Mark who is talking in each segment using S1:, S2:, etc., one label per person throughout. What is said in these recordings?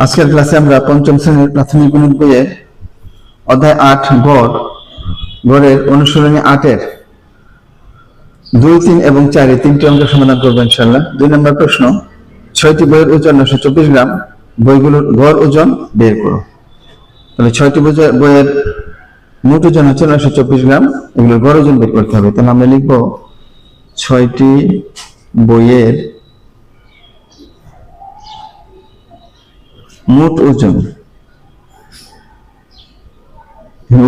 S1: আজকের ক্লাসে আমরা পঞ্চম শ্রেণির প্রাথমিক গণিত বইয়ের অধ্যায় আট, গড়, গড়ের অনুসরণী আটের দুই, তিন এবং চারে তিনটি অঙ্কের সমাধান করব ইনশাল্লাহ দুই নম্বর প্রশ্ন, ছয়টি বইয়ের ওজন নশো চব্বিশ গ্রাম, বইগুলোর গড় ওজন বের করো। তাহলে ছয়টি বই- বইয়ের মোট ওজন হচ্ছে নশো চব্বিশ গ্রাম, এগুলোর গড় ওজন বের করতে হবে। তাহলে আমরা লিখব ছয়টি বইয়ের মোট ওজন।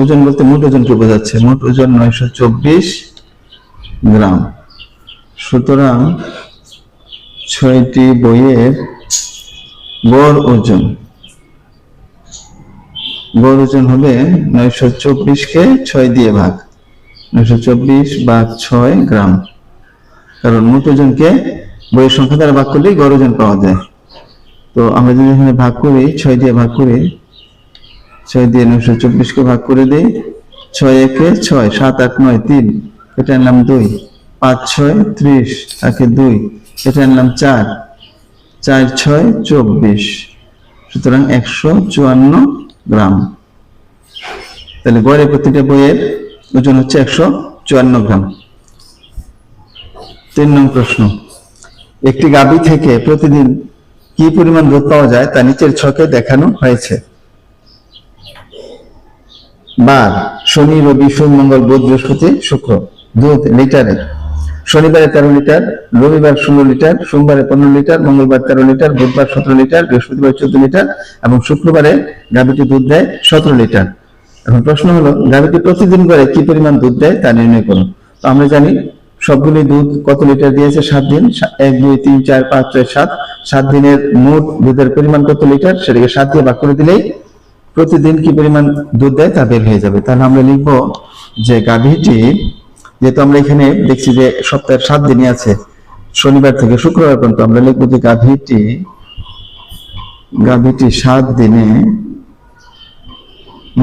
S1: ওজন বলতে মোট ওজনকে বোঝাচ্ছে? মোট ওজন নয়শো চব্বিশ গ্রাম। সুতরাং ছয়টি বইয়ের গড় ওজন। গড় ওজন হবে নয়শো চব্বিশকে ছয় দিয়ে ভাগ। নয়শো চব্বিশ ভাগ ছয় গ্রাম। কারণ মোট ওজনকে বইয়ের সংখ্যা দ্বারা ভাগ করলেই গড় ওজন পাওয়া যায়। তো আমরা যদি এখানে ভাগ করি, ছয় দিয়ে ভাগ করি, ছয় দিয়ে নয়শো চব্বিশকে ভাগ করে দিই, ছয় একে ছয়, সাত, আট, নয়, তিন, এটার নাম দুই, পাঁচ, ছয়, ত্রিশ, একে দুই, এটার নাম চার চার, ছয়, চব্বিশ, সুতরাং একশো চুয়ান্ন গ্রাম। তাহলে গড়ে প্রতিটা বইয়ের ওজন হচ্ছে একশো চুয়ান্ন গ্রাম। তিন নং প্রশ্ন, একটি গাভী থেকে প্রতিদিন কি পরিমাণ দুধ পাওয়া যায় তা নিচের ছকে দেখানো হয়েছে। বার, শনি, রবি সোম মঙ্গল, বুধ, বৃহস্পতি, শুক্র, দুধ, লিটারে। শনিবারে তেরো লিটার, রবিবার ষোলো লিটার, সোমবারে পনেরো লিটার, মঙ্গলবার তেরো লিটার, বুধবার সতেরো লিটার, বৃহস্পতিবার চোদ্দ লিটার এবং শুক্রবারে গাভীটি দুধ দেয় সতেরো লিটার। এখন প্রশ্ন হলো, গাভীটি প্রতিদিন করে কি পরিমাণ দুধ দেয় তা নির্ণয় করুন। তো আমরা জানি সবগুলি দুধ কত লিটার দিয়েছে সাত দিন? এক, দুই, তিন, চার, পাঁচ, ছয়, সাত। সাত দিনের মোট দুধের পরিমাণ কত লিটার? সেটাকে সাত দিয়ে ভাগ করে দিলেই প্রতিদিন কি পরিমাণ দুধ দেয় তা বের হয়ে যাবে। তাহলে আমরা লিখব যে গাভীটি, যেহেতু আমরা এখানে দেখছি যে সপ্তাহের সাত দিনই আছে, শনিবার থেকে শুক্রবার পর্যন্ত আমরা লিখব যে গাভীটি গাভীটি সাত দিনে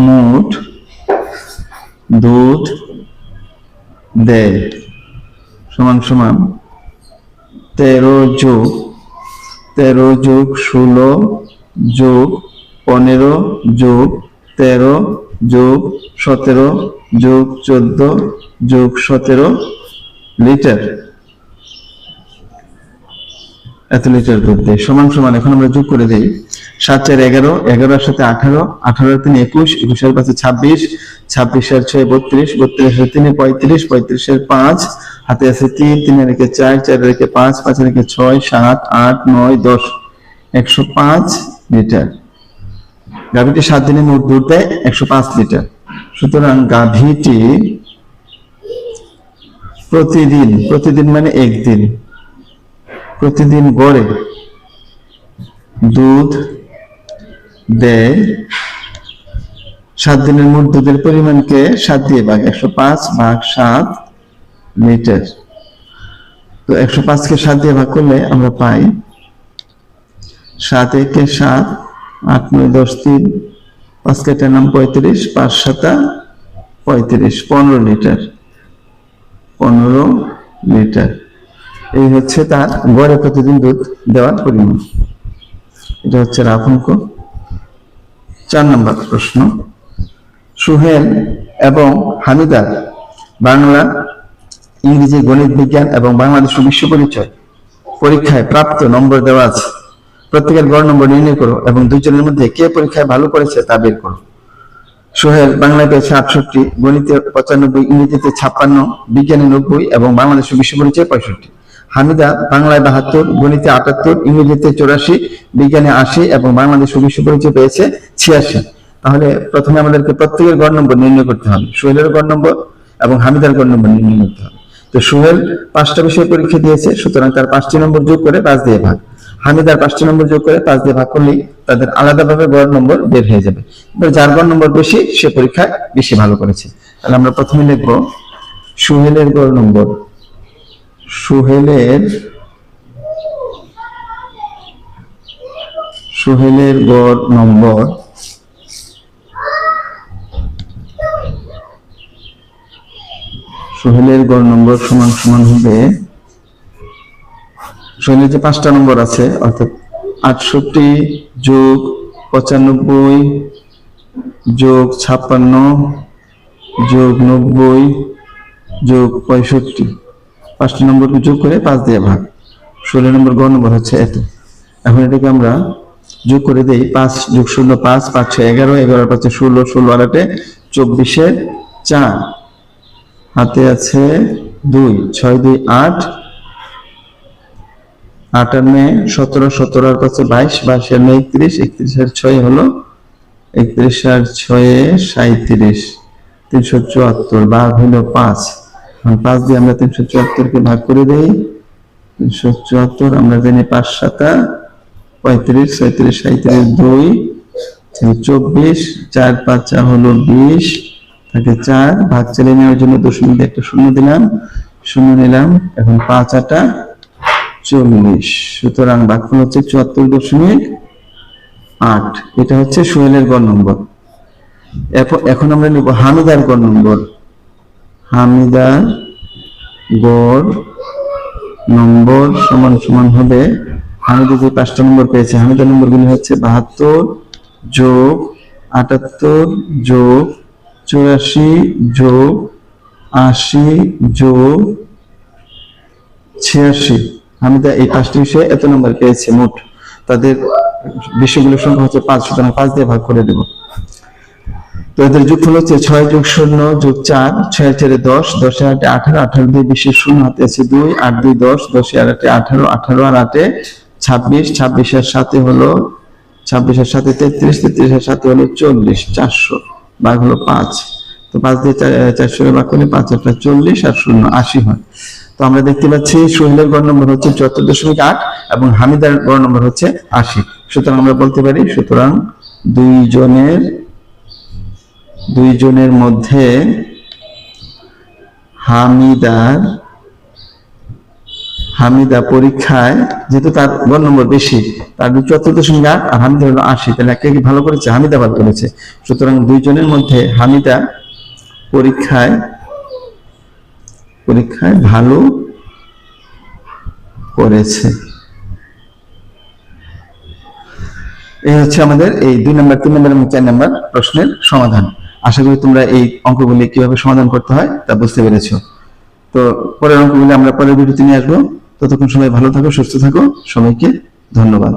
S1: মোট দুধ দেয় সমান সমান তেরো যোগ তেরো যোগ ষোলো যোগ পনেরো যোগ তেরো যোগ সতেরো যোগ চোদ্দ যোগ সতেরো লিটার। এত লিটার দুধ দেয়। সমান সমান, এখন আমরা যোগ করে দিই সাত চার এগারো এগারোর সাথে আঠারো আঠারো তিন একুশ একুশের পাশে ছাব্বিশ ছাব্বিশের ছয় বত্রিশ বত্রিশের তিনে পঁয়ত্রিশ পঁয়ত্রিশের পাঁচ, হাতে আছে তিন, তিনে রেখে চার চার রেখে পাঁচ পাঁচ রেখে ছয়, সাত, আট, নয়, দশ, একশো পাঁচ লিটার। গাভীটি সাত দিনে মোট দুধ দেয় একশো পাঁচ লিটার। সুতরাং গাভীটি প্রতিদিন প্রতিদিন মানে একদিন প্রতিদিন গড়ে দুধ দেয়, সাত দিনের মোট দুধের পরিমাণকে সাত দিয়ে ভাগ, একশো পাঁচ ভাগ সাত লিটার। তো একশো পাঁচকে সাত দিয়ে ভাগ করলে আমরা পাই সাত একে সাত, আট নয় দশ তিন পাঁচ কেটার নাম পঁয়ত্রিশ, পাঁচ সাতা পঁয়ত্রিশ, পনেরো লিটার পনেরো লিটার। এই হচ্ছে তার গড়ে প্রতিদিন দুধ দেওয়ার পরিমাণ। এটা হচ্ছে রাফ চার নম্বর প্রশ্ন। সুহেল এবং হামিদার বাংলা, ইংরেজি গণিত বিজ্ঞান এবং বাংলাদেশ বিশ্ব পরিচয় পরীক্ষায় প্রাপ্ত নম্বর দেওয়া আছে। প্রত্যেকের গড় নম্বর নির্ণয় করো এবং দুজনের মধ্যে কে পরীক্ষায় ভালো করেছে তা বের করো। সোহেল বাংলায় পেয়েছে আটষট্টি, গণিতে পঁচানব্বই, ইংরেজিতে ছাপ্পান্ন, বিজ্ঞানে নব্বই এবং বাংলাদেশ বিশ্ব পরিচয় পঁয়ষট্টি। হামিদা বাংলায় বাহাত্তর, গণিতে আটাত্তর, ইংরেজিতে চৌরাশি, বিজ্ঞানে আশি এবং বাংলাদেশ বিশ্ব পরিচয় পেয়েছে ছিয়াশি। তাহলে প্রথমে আমাদেরকে প্রত্যেকের গড় নম্বর নির্ণয় করতে হবে। সোহেলের গড় নম্বর এবং হামিদার গড় নম্বর নির্ণয় করতে হবে। তো সোহেল পাঁচটা বিষয় পরীক্ষা দিয়েছে, সুতরাং তার পাঁচটি নম্বর যোগ করে পাঁচ দিয়ে ভাগ। হামিদার পাঁচটি নম্বর যোগ করে পাঁচ দিয়ে ভাগ করলেই তাদের আলাদাভাবে গড় নম্বর বের হয়ে যাবে। যার গড় নম্বর বেশি, সে পরীক্ষায় বেশি ভালো করেছে। তাহলে আমরা প্রথমে লিখব সুহেলের গড় নম্বর সুহেলের সুহেলের গড় নম্বর সোহেলের গড় নম্বর সমান সমান হবে, সোহেলের যে পাঁচটা নম্বর আছে, অর্থাৎ আটষট্টি যোগ পঁচানব্বই যোগ ছাপ্পান্ন যোগ নব্বই যোগ পঁয়ষট্টি। পাঁচটি নম্বরকে যোগ করে পাঁচ দিয়ে ভাগ। ষোলো নম্বর গ নম্বর হচ্ছে এত। এখন এটাকে আমরা যোগ করে দেই পাঁচ যোগ শূন্য পাঁচ পাঁচ ছয় এগারো এগারো পাঁচে ষোলো ষোলো আর আটে চব্বিশের চার। হাতে আছে দুই, ছয়, দুই, আট। আটান্নে সতেরো সতেরো আর পাঁচে বাইশ বাইশ নয় একত্রিশ একত্রিশ আর ছয় হলো একত্রিশ আর ছয়ে সাঁত্রিশ তিনশো চুয়াত্তর ভাগ হলো পাঁচ। পাঁচ দিয়ে আমরা তিনশো চুয়াত্তরকে ভাগ করে দেই, তিনশো চুয়াত্তর আমরা জানি পাঁচ সাতা, পঁয়ত্রিশ, ছয়ত্রিশ সাঁত্রিশ দুই চব্বিশ, চার পাঁচা হলো বিশ থাকে চার ভাগ চালিয়ে নেওয়ার জন্য দশমিক একটা শূন্য দিলাম, শূন্য নিলাম, এখন পাঁচ আটা চল্লিশ, সুতরাং বাক্য হচ্ছে চুয়াত্তর দশমিক আট, এটা হচ্ছে সোহেলের গড় নম্বর। এখন আমরা নিব হানুদার গড় নম্বর। হামিদার গড় নম্বর সমান সমান হবে, হামিদা যে পাঁচটা নম্বর পেয়েছে হামিদার নম্বরগুলি হচ্ছে বাহাত্তর যোগ আটাত্তর যোগ চুরাশি যোগ আশি যোগ ছিয়াশি। হামিদা এই পাঁচটি বিষয়ে এত নম্বর পেয়েছে মোট, তাদের বিষয়গুলোর সংখ্যা হচ্ছে পাঁচ, সুতরাং পাঁচ দিয়ে ভাগ করে দেব। তো এদের হচ্ছে ছয় যোগ শূন্য যোগ চার, ছয় চারে দশ, দশে আটে আঠারো আঠারো দুই বিশের শূন্য, হাতে আছে দুই, আট দুই দশ, দশে আর আটে আঠারো আঠারো আর আটে ছাব্বিশ ছাব্বিশের সাথে হলো ছাব্বিশের সাথে তেত্রিশ তেত্রিশের সাথে হলো চল্লিশ, চারশো, ভাগ হলো পাঁচ। তো পাঁচ দিয়ে চারশো ভাগ করলে পাঁচ একটা চল্লিশ আর শূন্য আশি হয়। তো আমরা দেখতে পাচ্ছি সোহেলের গড় নম্বর হচ্ছে চুয়াত্তর দশমিক আট এবং হামিদার গড় নম্বর হচ্ছে আশি। সুতরাং আমরা বলতে পারি, সুতরাং দুইজনের দুইজনের মধ্যে হামিদার, হামিদা পরীক্ষায়, যেহেতু তার গড় নম্বর বেশি, তার চুয়াত্তর দশমিক আট, আর হামিদা হলো আশি, তাহলে একটা কি ভালো করেছে? হামিদা ভালো করেছে। সুতরাং দুইজনের মধ্যে হামিদা পরীক্ষায় পরীক্ষায় ভালো করেছে। এই হচ্ছে আমাদের এই দুই নম্বর, তিন নম্বর এবং চার নম্বর প্রশ্নের সমাধান। আশা করি তোমরা এই অঙ্কগুলি কীভাবে সমাধান করতে হয় তা বুঝতে পেরেছ। তো পরের অঙ্কগুলি আমরা পরের ভিডিওতে নিয়ে আসব। ততক্ষণ সবাই ভালো থাকো, সুস্থ থাকো। সবাইকে ধন্যবাদ।